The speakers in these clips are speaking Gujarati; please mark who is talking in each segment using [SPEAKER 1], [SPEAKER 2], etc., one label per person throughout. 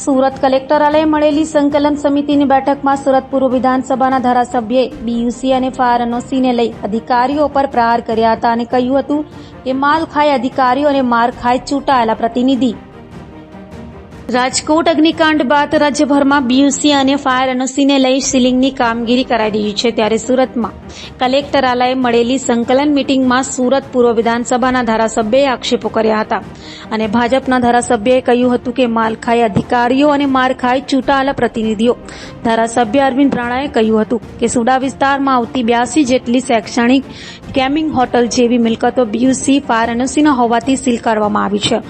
[SPEAKER 1] સુરત કલેક્ટરાલય મળેલી સંકલન સમિતિની બેઠકમાં સુરત પૂર્વ વિધાનસભાના ધારાસભ્યે બીયુસી અને ફાયર એનઓસીને લઈ અધિકારીઓ પર પ્રહાર કર્યા હતા અને કહ્યું હતું કે માલ ખાય અધિકારીઓ અને માર ખાય ચૂંટાયેલા પ્રતિનિધિ રાજકોટ અગ્નિકાંડ બાદ રાજ્યભરમાં બીયુસી અને ફાયર એનઓસીને લઈ સીલિંગની કામગીરી કરાઈ રહી છે ત્યારે સુરતમાં કલેક્ટરાલયે મળેલી સંકલન મિટિંગમાં સુરત પૂર્વ વિધાનસભાના ધારાસભ્યએ આક્ષેપો કર્યા હતા. અને ભાજપના ધારાસભ્યએ કહ્યું હતું કે માલખાઈ અધિકારીઓ અને મારખાઈ ચૂંટાયેલા પ્રતિનિધિઓ. ધારાસભ્ય અરવિંદ રાણાએ કહ્યું હતું કે સુડા વિસ્તારમાં આવતી બ્યાસી જેટલી શૈક્ષણિક કેમિંગ હોટલ જેવી મિલકતો બીયુસી ફાયર એનઓસીના હોવાથી સીલ કરવામાં આવી છે.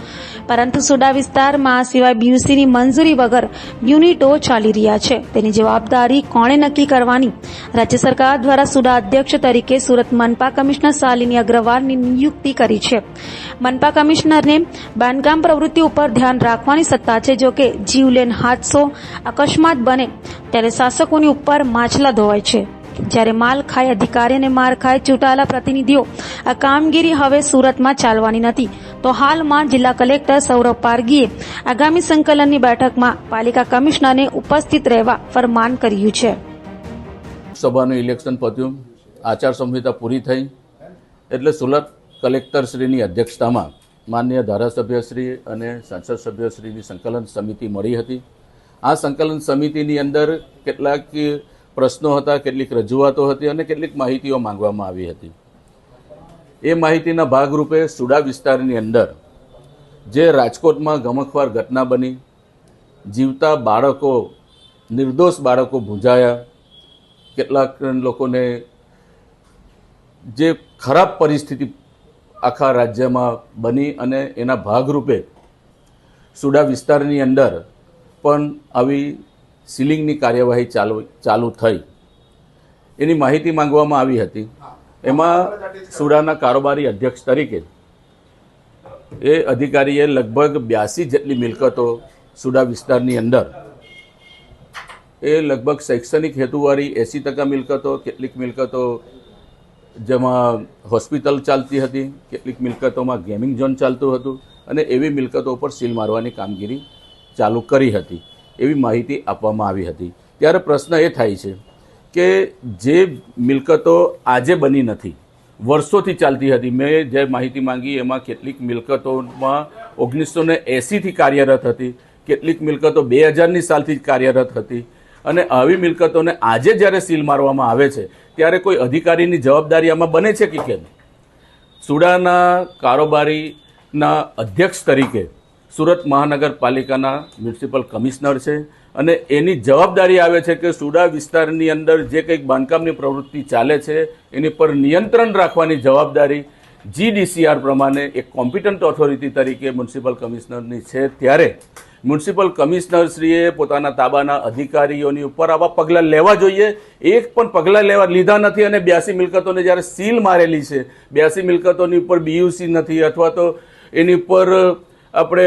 [SPEAKER 1] પરંતુ સુડા વિસ્તારમાં સિવાય બીયુસીની મંજૂરી વગર યુનિટો ચાલી રહ્યા છે. તેની જવાબદારી કોણે નક્કી કરવાની? રાજ્ય સરકાર દ્વારા સુડા અધ્યક્ષ તરીકે સુરત મનપા કમિશનર શાલિની અગ્રવાલની નિયુક્તિ કરી છે. મનપા કમિશનરને બાંધકામ પ્રવૃત્તિ ઉપર ધ્યાન રાખવાની સત્તા છે જોકે જીવલેન હાદસો અકસ્માત બને ત્યારે શાસકોની ઉપર માછલા ધોવાય છે. જ્યારે માલ ખાય અધિકારી અને માર ખાય ચૂંટાયેલા પ્રતિનિધિઓ આ કામગીરી હવે સુરતમાં ચાલવાની નથી. તો હાલમાં જિલ્લા કલેક્ટર સૌરભ પારગીએ આગામી સંકલનની બેઠકમાં પાલિકા કમિશનરને ઉપસ્થિત રહેવા ફરમાન કર્યું છે.
[SPEAKER 2] સભાનું ઇલેક્શન પત્યું આચારસંહિતા પૂરી થઈ, એટલે સુરત કલેક્ટરશ્રીની અધ્યક્ષતામાં માન્ય ધારાસભ્યશ્રી અને સંસદ સભ્યશ્રીની સંકલન સમિતિ મળી હતી. આ સંકલન સમિતિની અંદર કેટલાક પ્રશ્નો હતા, કેટલીક રજૂઆતો હતી અને કેટલીક માહિતીઓ માંગવામાં આવી હતી. એ માહિતીના ભાગરૂપે સુડા વિસ્તારની અંદર જે રાજકોટમાં ગમખવાર ઘટના બની, જીવતા બાળકો, નિર્દોષ બાળકો ભૂંજાયા, કેટલાક લોકોને જે ખરાબ પરિસ્થિતિ આખા રાજ્યમાં બની અને એના ભાગરૂપે સુડા વિસ્તારની અંદર પણ આવી સીલિંગની કાર્યવાહી ચાલુ ચાલુ થઈ. એની માહિતી માંગવામાં આવી હતી. એમાં સુડાના કારોબારી અધ્યક્ષ તરીકે એ અધિકારીએ લગભગ બ્યાસી જેટલી મિલકતો સુડા વિસ્તારની અંદર એ લગભગ શૈક્ષણિક હેતુવાળી એંસી ટકા મિલકતો, કેટલીક મિલકતો જેમાં હોસ્પિટલ ચાલતી હતી, કેટલીક મિલકતોમાં ગેમિંગ ઝોન ચાલતું હતું અને એવી મિલકતો ઉપર સીલ મારવાની કામગીરી ચાલુ કરી હતી. એવી માહિતી આપવામાં આવી હતી. ત્યારે પ્રશ્ન એ થાય છે કે જે મિલકતો આજે બની નથી, વર્ષોથી ચાલતી હતી. મેં જે માહિતી માંગી એમાં કેટલીક મિલકતોમાં ઓગણીસો ને એંસીથી કાર્યરત હતી, કેટલીક મિલકતો બે હજારની સાલથી જ કાર્યરત હતી. અને આવી મિલકતોને આજે જ્યારે સીલ મારવામાં આવે છે, ત્યારે કોઈ અધિકારીની જવાબદારી આમાં બને છે કે કેમ? સુડાના કારોબારીના અધ્યક્ષ તરીકે સુરત મહાનગરપાલિકાના મ્યુનિસિપલ કમિશનર છે અને એની જવાબદારી આવે છે કે સુડા વિસ્તારની અંદર જે કંઈક બાંધકામની પ્રવૃત્તિ ચાલે છે, એની પર નિયંત્રણ રાખવાની જવાબદારી જીડીસીઆર પ્રમાણે એક કોમ્પિટન્ટ ઓથોરિટી તરીકે મ્યુનિસિપલ કમિશનરની છે. ત્યારે મ્યુનિસિપલ કમિશનરશ્રીએ પોતાના તાબાના અધિકારીઓની ઉપર આવા પગલાં લેવા જોઈએ. એક પણ પગલાં લેવા લીધા નથી અને બ્યાસી મિલકતોને જ્યારે સીલ મારેલી છે, બ્યાસી મિલકતોની ઉપર બીયુસી નથી અથવા તો એની ઉપર આપણે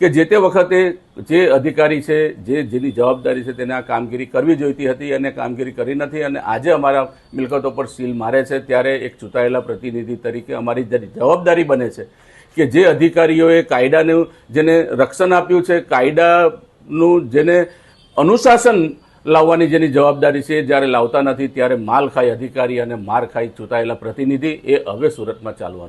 [SPEAKER 2] કે જે તે વખતે જે અધિકારી છે, જે જેની જવાબદારી છે તેને આ કામગીરી કરવી જોઈતી હતી અને કામગીરી કરી નથી અને આજે અમારા મિલકતો પર સીલ મારે છે, ત્યારે એક ચૂંટાયેલા પ્રતિનિધિ તરીકે અમારી જવાબદારી બને છે કે જે અધિકારીઓએ કાયદાનું જેને રક્ષણ આપ્યું છે, કાયદાનું જેને અનુશાસન લાવવાની જેની જવાબદારી છે જ્યારે લાવતા નથી, ત્યારે માલ ખાઈ અધિકારી અને માર ખાઈ ચૂંટાયેલા પ્રતિનિધિ એ હવે સુરતમાં ચાલવાનું